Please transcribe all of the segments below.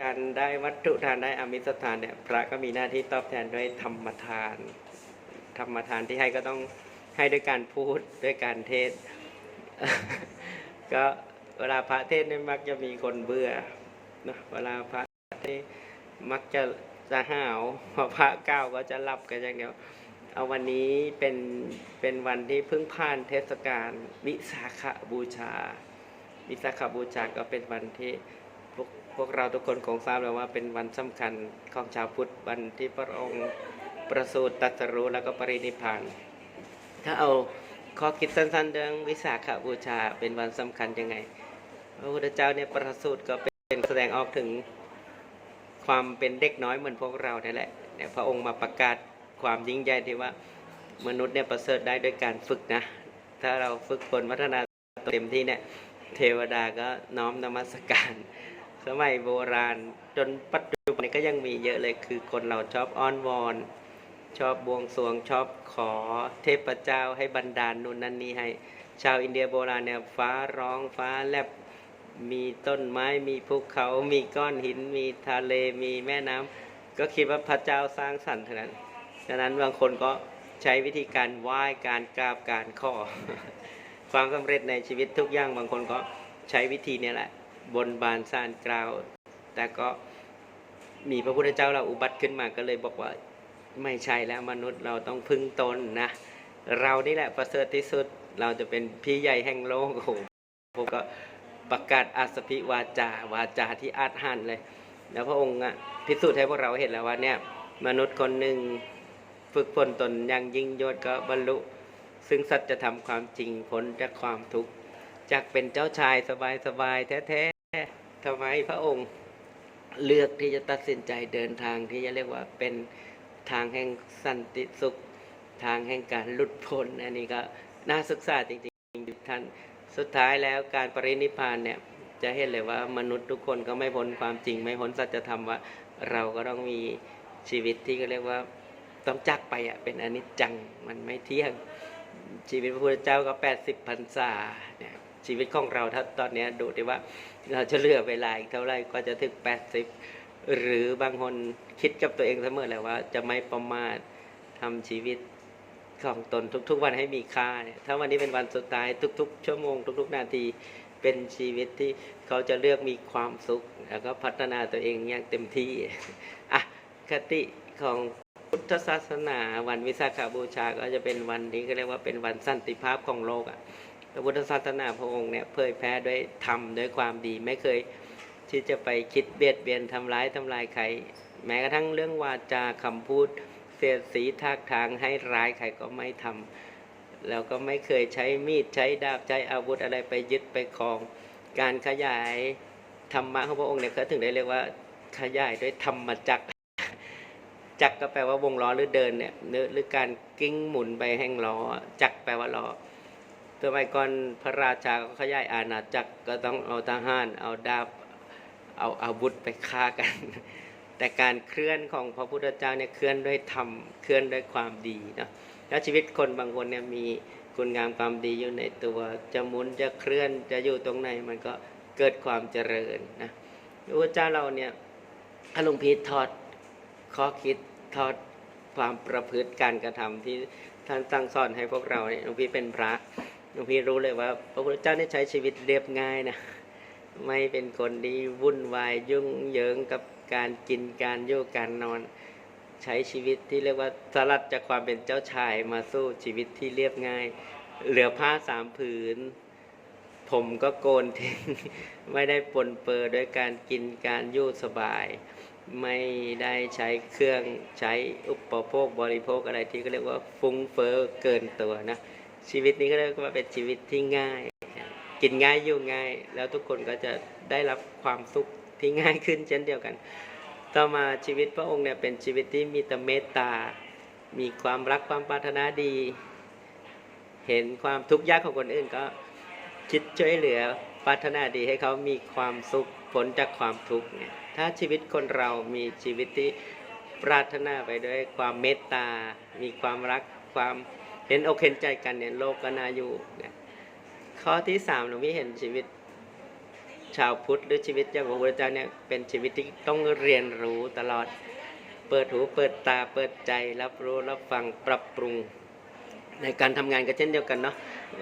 การได้วัตถุทานได้อามิสทานเนี่ยพระก็มีหน้าที่ตอบแทนด้วยธรรมทาน ธรรมทานที่ให้ก็ต้องให้ด้วยการพูดด้วยการเทศ ก็เวลาพระเทศเนี่ยมักจะมีคนเบื่อนะเวลาพระเทศมักจะจะห้าวพอพระก้าวก็จะหลับกันอย่างเดียวเอาวันนี้เป็นเป็นวันที่เพิ่งผ่านเทศกาลวิสาขบูชา วิสาขบูชาก็เป็นวันที่ พวกพวกเราทุกคนคงทราบแล้วว่าเป็นวันสำคัญของชาวพุทธวันที่พระองค์ประสูติตรัสรู้แล้วก็ปรินิพานถ้าเอาข้อคิดสั้นๆเรื่องวิสาขบูชาเป็นวันสำคัญยังไง พระพุทธเจ้าเนี่ยประสูติก็เป็นแสดงออกถึงความเป็นเด็กน้อยเหมือนพวกเราเนี่ยแหละเนี่ยพระองค์มาประกาศความยิ่งใหญ่ที่ว่ามนุษย์เนี่ยประเสริฐได้ด้วยการฝึกนะ ถ้าเราฝึกฝนพัฒนาเต็มที่เนี่ยเทวดาก็น้อมนมัสการ สมัยโบราณ จนปัจจุบันก็ยังมีเยอะเลยคือคนเราชอบอ้อนวอน ชอบบวงสรวงชอบขอเทพเจ้าให้บันดาลนู่นนั่นนี่ให้ ชาวอินเดียโบราณเนี่ยฟ้าร้องฟ้าแลบมีต้นไม้มีภูเขา มีก้อนหิน มีทะเลมีแม่น้ำก็คิดว่าพระเจ้าสร้างสรรค์เท่านั้นฉะนั้นบางคนก็ใช้วิธีการไหว้การกราบการขอความสำเร็จในชีวิตทุกอย่างบางคนก็ใช้วิธีนี้แหละ บนบานสารกล่าว แต่ก็มีพระพุทธเจ้าเราอุบัติขึ้นมาก็เลยบอกว่าไม่ใช่แล้วมนุษย์เราต้องพึ่งตนนะ เรานี่แหละประเสริฐที่สุดเราจะเป็นพี่ใหญ่แห่งโลกโอ้ผมก็ประกาศอาสพิวาจาวาจาที่อาจหันเลย แล้วพระองค์อะพิสูจน์ให้พวกเราเห็นแล้วว่าเนี่ยมนุษย์คนหนึ่งฝึกฝนตนอย่างยิ่งยวดก็บรรลุ ซึ่งสัจธรรมความจริงพ้นจากความทุกข์จากเป็นเจ้าชายสบายๆแท้ ทำไมพระองค์เลือกที่จะตัดสินใจเดินทางที่จะเรียกว่าเป็นทางแห่งสันติสุข ทางแห่งการหลุดพ้นอันนี้ก็น่าศึกษาจริงๆท่านสุดท้ายแล้วการปรินิพานเนี่ยจะเห็นเลยว่ามนุษย์ทุกคนก็ไม่พ้นความจริง ไม่พ้นสัจธรรมว่า เราก็ต้องมีชีวิตที่ก็เรียกว่าต้องจักไปอะเป็นอนิจจังมันไม่เที่ยงชีวิตพระพุทธเจ้าก็ 80พรรษาเนี่ย ชีวิตของเราถ้าตอนนี้ดูดิว่าเราจะเหลือเวลาอีกเท่าไหร่ก็จะถึง 80 หรือบางคนคิดกับตัวเองเสมอแหละว่า จะไม่ประมาททำชีวิตของตนทุก ๆ วันให้มีค่าเนี่ยถ้าวันนี้เป็นวันสุดท้ายทุก ๆ ชั่วโมงทุก ๆ นาทีเป็นชีวิตที่เขาจะเลือกมีความสุข แล้วก็พัฒนาตัวเองอย่างเต็มที่อะคติของพุทธศาสนาวันวิสาขบูชาก็จะเป็นวันที่ก็เรียกว่าเป็นวันสันติภาพของโลกอะ ระพุทธศาสนาพระองค์เนี่ยเผยแพร่ด้วยธรรมด้วยความดีไม่เคยที่จะไปคิดเบียดเบียนทำร้ายทำลายใคร แม้กระทั่งเรื่องวาจาคำพูดเสียดสีทากทางให้ร้ายใครก็ไม่ทำแล้วก็ไม่เคยใช้มีดใช้ดาบใช้อาวุธอะไรไปยึดไปครอง การขยายธรรมะของพระองค์เนี่ยเขาถึงได้เรียกว่าขยายด้วยธรรมจักรจักรก็แปลว่าวงล้อหรือเดินเนี่ยหรือหรือการกิ้งหมุนไปแห่งล้อจักรแปลว่าล้อ สมัยก่อนพระราชาก็ขยายอาณาจักรก็ต้องเอาทหารเอาดาบเอาอาวุธไปฆ่ากัน แต่การเคลื่อนของพระพุทธเจ้าเนี่ยเคลื่อนด้วยธรรมเคลื่อนด้วยความดีนะแล้วชีวิตคนบางคนเนี่ยมีคุณงามความดีอยู่ในตัวจะหมุนจะเคลื่อนจะอยู่ตรงไหนมันก็เกิดความเจริญนะพระเจ้าเราเนี่ยอารมณ์พีทอดข้อคิดทอดความประพฤติการกระทำที่ท่านสั่งสอนให้พวกเราเนี่ยหลวงพี่เป็นพระ งพี่รู้เลยว่า พระพุทธเจ้าเนี่ยใช้ชีวิตเรียบง่ายนะไม่เป็นคนที่วุ่นวายยุ่งเหยิงกับการกินการอยู่การนอน ใช้ชีวิตที่เรียกว่าสลัดจากความเป็นเจ้าชายมาสู้ชีวิตที่เรียบง่าย เหลือผ้าสามผืน ผมก็โกนทิ้งไม่ได้ปนเปื้อด้วยการกินการยู่สบาย ไม่ได้ใช้เครื่องใช้อุปโภคบริโภคอะไรที่ก็เรียกว่าฟุ้งเฟ้อเกินตัวนะ ชีวิตนี้ก็เรียกว่าเป็นชีวิตที่ง่าย กินง่ายอยู่ง่าย แล้วทุกคนก็จะได้รับความสุขที่ง่ายขึ้นเช่นเดียวกัน ต่อมาชีวิตพระองค์เนี่ยเป็นชีวิตที่มีแต่เมตตา มีความรักความปรารถนาดี เห็นความทุกข์ยากของคนอื่นก็คิดช่วยเหลือปรารถนาดีให้เขามีความสุขพ้นจากความทุกข์เนี่ยถ้าชีวิตคนเรามีชีวิตที่ปรารถนาไปด้วยความเมตตา มีความรักความ เห็นอกเห็นใจกันเนี่ยโลกก็น่าอยู่เนี่ยข้อที่สามหลวงพี่เห็นชีวิต ชาวพุทธหรือชีวิตอย่างพระพุทธเจ้าเนี่ยเป็นชีวิตที่ต้องเรียนรู้ตลอด เปิดหูเปิดตาเปิดใจรับรู้รับฟังปรับปรุง ในการทำงานก็เช่นเดียวกันเนาะ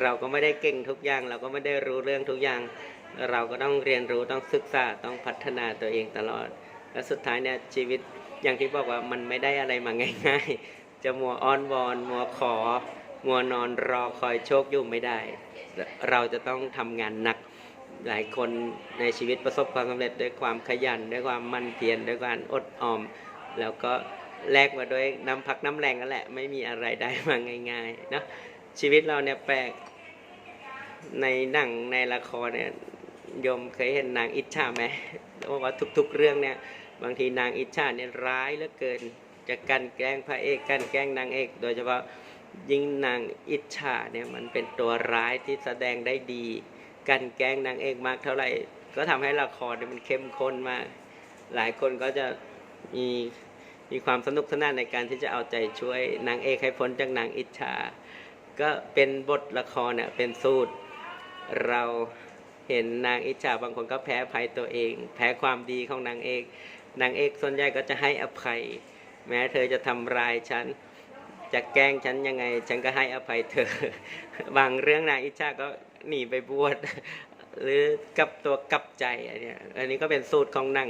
เราก็ไม่ได้เก่งทุกอย่าง เราก็ไม่ได้รู้เรื่องทุกอย่าง เราก็ต้องเรียนรู้ต้องศึกษาต้องพัฒนาตัวเองตลอด และสุดท้ายเนี่ยชีวิตอย่างที่บอกว่ามันไม่ได้อะไรมาง่าย ๆ จะมัวอ้อนวอน มัวขอ มัวนอนรอคอยโชคยู่ไม่ได้ เราจะต้องทำงานหนักหลายคนในชีวิตประสบความสำเร็จด้วยความขยันด้วยความมั่นเพียรด้วยการอดออม แล้วก็แลกมาด้วยน้ำพักน้ำแรงนั่นแหละ ไม่มีอะไรได้มาง่ายๆเนะชีวิตเราเนี่ยแปลกในหนังในละครเนี่ยยมเคยเห็นนางอิจฉาไหมบอกว่าทุกๆเรื่องเนี่ย บางทีนางอิจฉาเนี่ยร้ายเหลือเกิน จะกันแกล้งพระเอกกันแกล้งนางเอก โดยเฉพาะยิ่งนางอิจฉาเนี่ยมันเป็นตัวร้ายที่แสดงได้ดี กันแกล้งนางเอกมากเท่าไหร่ ก็ทำให้ละครเนี่ยมันเข้มข้นมาก หลายคนก็จะมีมีความสนุกสนานในการที่จะเอาใจช่วยนางเอกให้พ้นจากนางอิจฉา ก็เป็นบทละครเนี่ยเป็นสูตร เราเห็นนางอิจฉาบางคนก็แพ้ภัยตัวเอง แพ้ความดีของนางเอก นางเอกส่วนใหญ่ก็จะให้อภัย แม้เธอจะทำร้ายฉัน จะแกล้งฉันยังไง ฉันก็ให้อภัยเธอ บางเรื่องนางอิจฉาก็หนีไปบวชหรือกับตัวกับใจอันเนี้ยอันนี้ก็เป็นสูตรของนาง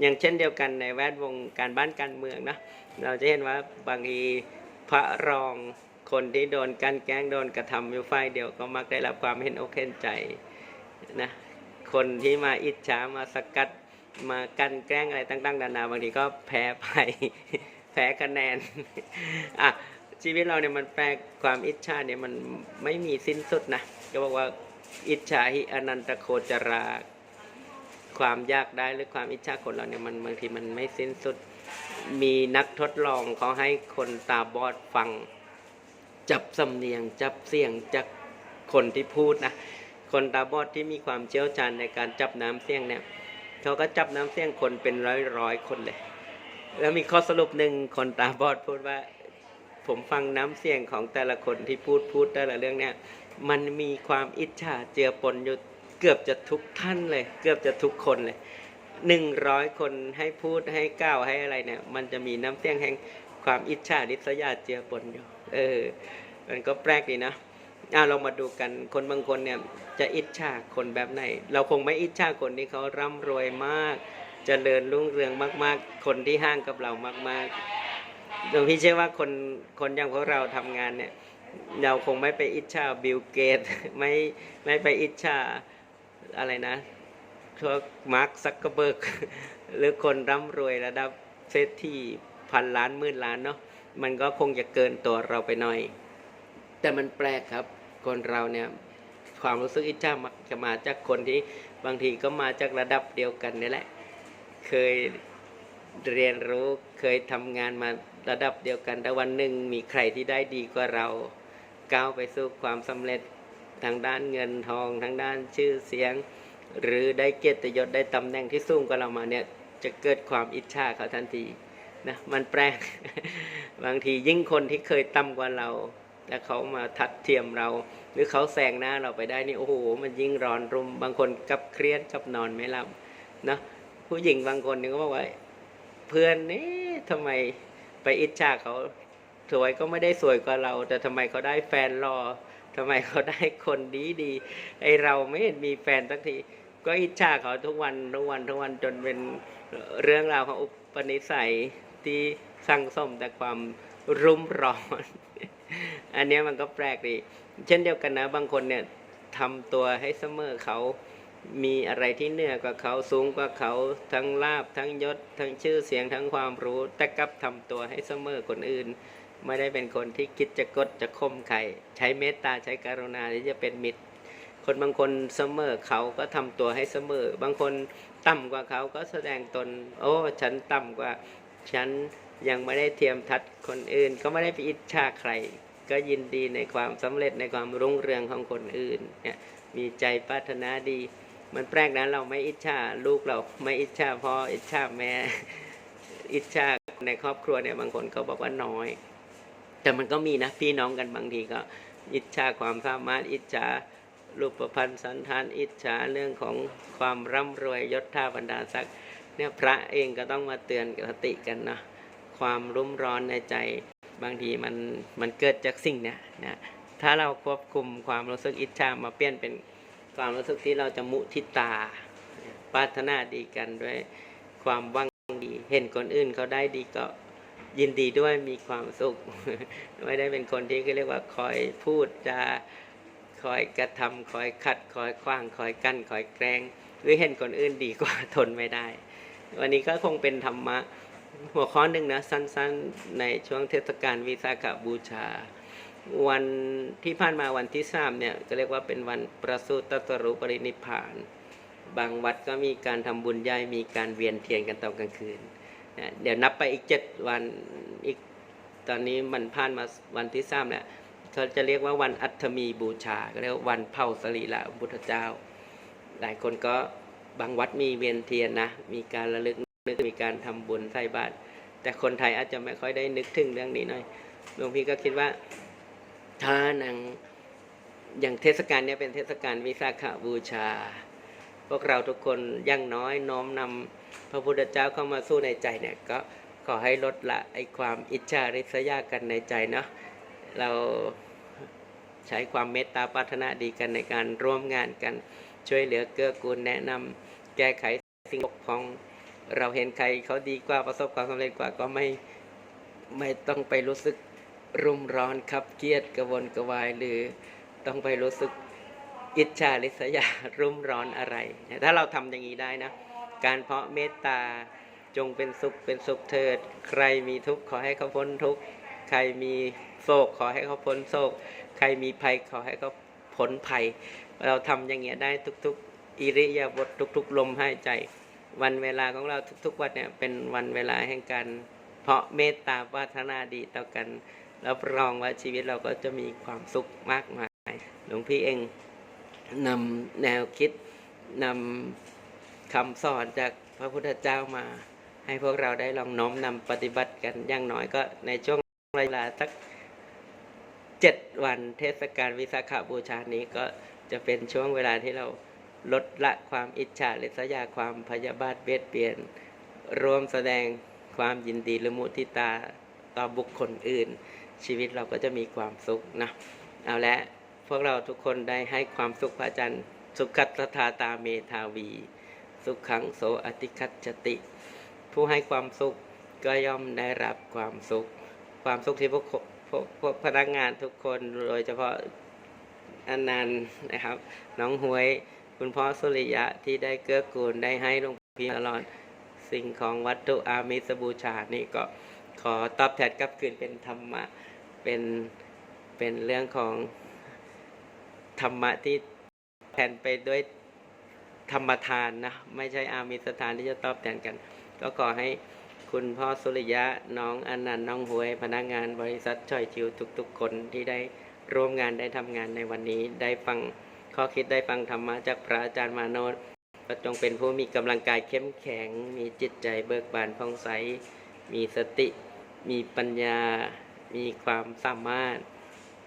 อย่างเช่นเดียวกันในแวดวงการบ้านการเมืองนะเราจะเห็นว่าบางทีพระรองคนที่โดนกันแกล้งโดนกระทำอยู่ฝ่ายเดียวก็มักได้รับความเห็นอกเห็นใจนะคนที่มาอิจฉามาสกัด มากันแกล้งอะไรต่างๆนานาบางทีก็แพ้ไป แพ้คะแนนอะชีวิตเราเนี่ยมันแปลความอิจฉาเนี่ยมันไม่มีสิ้นสุดนะก็บอกว่าอิจฉาหิอนันตโคจราความยากได้หรือความอิจฉาคนเราเนี่ยมันบางทีมันไม่สิ้นสุด มีนักทดลองเขาให้คนตาบอดฟัง จับสำเนียง จับเสียงจากคนที่พูดนะคนตาบอดที่มีความเชี่ยวชาญในการจับน้ำเสียงเนี่ย เขาก็จับน้ำเสียงคนเป็นร้อยร้อยคนเลย แล้วมีข้อสรุปหนึ่งคนตาบอดพูดว่า ผมฟังน้ำเสียงของแต่ละคนที่พูดพูดแต่ละเรื่องเนี่ยมันมีความอิจฉาเจือปนอยู่เกือบจะทุกท่านเลย เกือบจะทุกคนเลยหนึ่งร้อยคนให้พูดให้ก้าวให้อะไรเนี่ย มันจะมีน้ำเสียงแห่งความอิจฉาริษยาเจือปนอยู่ เออ มันก็แปลกดีนะอะเรามาดูกันคนบางคนเนี่ย จะอิจฉาคนแบบไหน เราคงไม่อิจฉาคนที่เขาร่ำรวยมากจเจริญรุ่งเรืองมาก ๆ คนที่ห้างกับเรามากๆหลวงพี่เชื่อว่าคนคนอย่างพวกเราทำงานเนี่ยเราคงไม่ไปอิจฉาบิลเกตไม่ไม่ไปอิจฉาอะไรนะพวกมาร์คซักเกอร์เบิร์กหรือคนร่ำรวยระดับเศรษฐีพันล้านหมื่นล้านเนาะมันก็คงจะเกินตัวเราไปหน่อย แต่มันแปลกครับ คนเราเนี่ย ความรู้สึกอิจฉามักจะมาจากคนที่บางทีก็มาจากระดับเดียวกันนี่แหละ เคยเรียนรู้เคยทำงานมาระดับเดียวกัน แต่วันหนึ่งมีใครที่ได้ดีกว่าเราก้าวไปสู่ความสำเร็จทางด้านเงินทองทางด้านชื่อเสียง หรือได้เกียรติยศได้ตำแหน่งที่สูงกว่าเรามาเนี่ยจะเกิดความอิจฉาเขาทันทีนะมันแปลกบางทียิ่งคนที่เคยต่ำกว่าเรา แล้วเขามาทัดเทียมเรา หรือเขาแซงหน้าเราไปได้นี่โอ้โห มันยิ่งร้อนรุม บางคนกับเครียดกับนอนไม่หลับนะผู้หญิงบางคนนี่ก็บอกว่าเพื่อนนี่ทำไมไปอิจฉาเขาสวยก็ไม่ได้สวยกว่าเรา แต่ทำไมเขาได้แฟนรอทำไมเขาได้คนดีดีไอเราไม่เห็นมีแฟนสักทีก็อิจฉาเขาทุกวันทุกวันทุกวันจนเป็นเรื่องราวของอุปนิสัยที่สั่งสมแต่ความรุ่มร้อน อันนี้มันก็แปลกดี เช่นเดียวกันนะ บางคนเนี่ยทำตัวให้เสมอเขามีอะไรที่เหนือกว่าเขาสูงกว่าเขาทั้งลาบทั้งยศ ทั้งชื่อเสียงทั้งความรู้ แต่กลับทำตัวให้เสมอคนอื่น ไม่ได้เป็นคนที่คิดจะกดจะข่มใครใช้เมตตาใช้กรุณาที่จะเป็นมิตร คนบางคนเสมอเขาก็ทำตัวให้เสมอ บางคนต่ำกว่าเขาก็แสดงตน โอ้ ฉันต่ำกว่าฉัน ยังไม่ได้เทียมทัดคนอื่น ก็ไม่ได้ไปอิจฉาใคร ก็ยินดีในความสำเร็จในความรุ่งเรืองของคนอื่นเนี่ยมีใจปรารถนาดี มันแปลกนะเราไม่อิจฉาลูกเราไม่อิจฉาพ่ออิจฉาแม่อิจฉาในครอบครัวเนี่ยบางคนก็บอกว่าน้อย แต่มันก็มีนะพี่น้องกันบางทีก็อิจฉาความสามารถอิจฉารูปพันธ์สันธานอิจฉาเรื่องของความร่ำรวยยศท่าบรรดาศักดิ์เนี่ยพระเองก็ต้องมาเตือนสติกันนะ ความรุ่มร้อนในใจ บางทีมันมันเกิดจากสิ่งเนี้ยนะถ้าเราควบคุมความรู้สึกอิจฉามาเปลี่ยนเป็นความรู้สึกที่เราจะมุทิตาปรารถนาดีกันด้วยความหวังดี เห็นคนอื่นเขาได้ดีก็ยินดีด้วยมีความสุข ไม่ได้เป็นคนที่เรียกว่าคอยพูดจะคอยกระทำคอยขัดคอยขว้างคอยกั้นคอยแกล้งหรือเห็นคนอื่นดีกว่าทนไม่ได้ วันนี้ก็คงเป็นธรรมะ หัวข้อหนึ่งนะสั้นๆในช่วงเทศกาลวิสาขบูชา วันที่ผ่านมาวันที่สามเนี่ยก็เรียกว่าเป็นวันประสูติตรัสรู้ปรินิพาน บางวัดก็มีการทำบุญใหญ่มีการเวียนเทียนกันตอนกลางคืนนะเดี๋ยวนับไปอีกเจ็ดวันอีกตอนนี้มันผ่านมาวันที่สามแล้วเขาจะเรียกว่าวันอัฐมีบูชา ก็เรียกว่าวันเผาสรีระพุทธเจ้า หลายคนก็บางวัดมีเวียนเทียนนะมีการระลึก นึกมีการทำบุญใส่บาตรแต่คนไทยอาจจะไม่ค่อยได้นึกถึงเรื่องนี้หน่อยหลวงพี่ก็คิดว่าถ้านังอย่างเทศกาลนี้เป็นเทศกาลวิสาขบูชา พวกเราทุกคนอยังน้อยน้อมนำพระพุทธเจ้าเข้ามาสู้ในใจเนี่ยก็ขอให้ลดละไอความอิจฉาริษยากันในใจเนาะเราใช้ความเมตตาปรารถนาดีกันในการร่วมงานกันช่วยเหลือเกื้อกูลแนะนำแก้ไขสิ่งบกพร่อง เราเห็นใครเขาดีกว่าประสบความสำเร็จกว่าก็ไม่ไม่ต้องไปรู้สึกรุ่มร้อนครับเครียดกระวนกระวายหรือต้องไปรู้สึกอิจฉาริษยารุ่มร้อนอะไร ถ้าเราทำอย่างนี้ได้นะ การเพราะเมตตาจงเป็นสุขเป็นสุขเถิด ใครมีทุกข์ขอให้เขาพ้นทุกข์ใครมีโศกขอให้เขาพ้นโศก ใครมีภัยขอให้เขาพ้นภัย เราทำอย่างเงี้ยได้ทุก ๆ อิริยาบถทุก ๆ ลมหายใจ วันเวลาของเราทุกๆวันเนี่ยเป็นวันเวลาแห่งการเพราะเมตตาปรารถนาดีต่อกันรับรองว่าชีวิตเราก็จะมีความสุขมากมาย หลวงพี่เองนำแนวคิดนำคำสอนจากพระพุทธเจ้ามา ให้พวกเราได้ลองน้อมนำปฏิบัติกันอย่างน้อยก็ในช่วงเวลาสักเจ็ดวันเทศกาลวิสาขบูชานี้ก็จะเป็นช่วงเวลาที่เรา ลดละความอิจฉาริษยาความพยาบาทเบียดเบียน รวมแสดงความยินดีและมุทิตาต่อบุคคลอื่น ชีวิตเราก็จะมีความสุขนะเอาละพวกเราทุกคนได้ให้ความสุขพระอาจารย์สุขัตถาตาเมธาวี สุขังโสอติคัตจติ ผู้ให้ความสุขก็ย่อมได้รับความสุข ความสุขที่พวกพวกพวกพนักงานทุกคนโดยเฉพาะอนันต์นะครับ น้องหวย คุณพ่อสุริยะที่ได้เกื้อกูลได้ให้หลวงพี่ตลอดสิ่งของวัตถุอามิสบูชานี่ก็ขอตอบแทนกลับคืนเป็นธรรมะเป็นเป็นเรื่องของธรรมะที่แทนไปด้วยธรรมทานนะไม่ใช่อามิสทานที่จะตอบแทนกัน ก็ขอให้คุณพ่อสุริยะน้องอนันต์น้องหวย พนักงานบริษัทช่อยจิวทุกๆคนที่ได้ร่วมงานได้ทำงานในวันนี้ได้ฟัง ข้อคิดได้ฟังธรรมะจากพระอาจารย์มาโนดก็จงเป็นผู้มีกำลังกายเข้มแข็ง มีจิตใจเบิกบานผ่องใส มีสติ มีปัญญา มีความสามารถ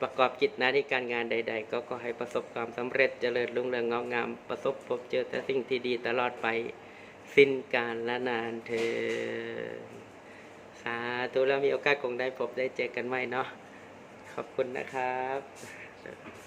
ประกอบกิจหน้าที่การงานใด ๆ ก็ขอให้ประสบความสำเร็จเจริญรุ่งเรืองงอกงาม ประสบพบเจอแต่สิ่งที่ดีตลอดไป สิ้นการละนานเธอสาธุแล้วมีโอกาสคงได้พบได้เจอกันใหม่เนาะขอบคุณนะครับ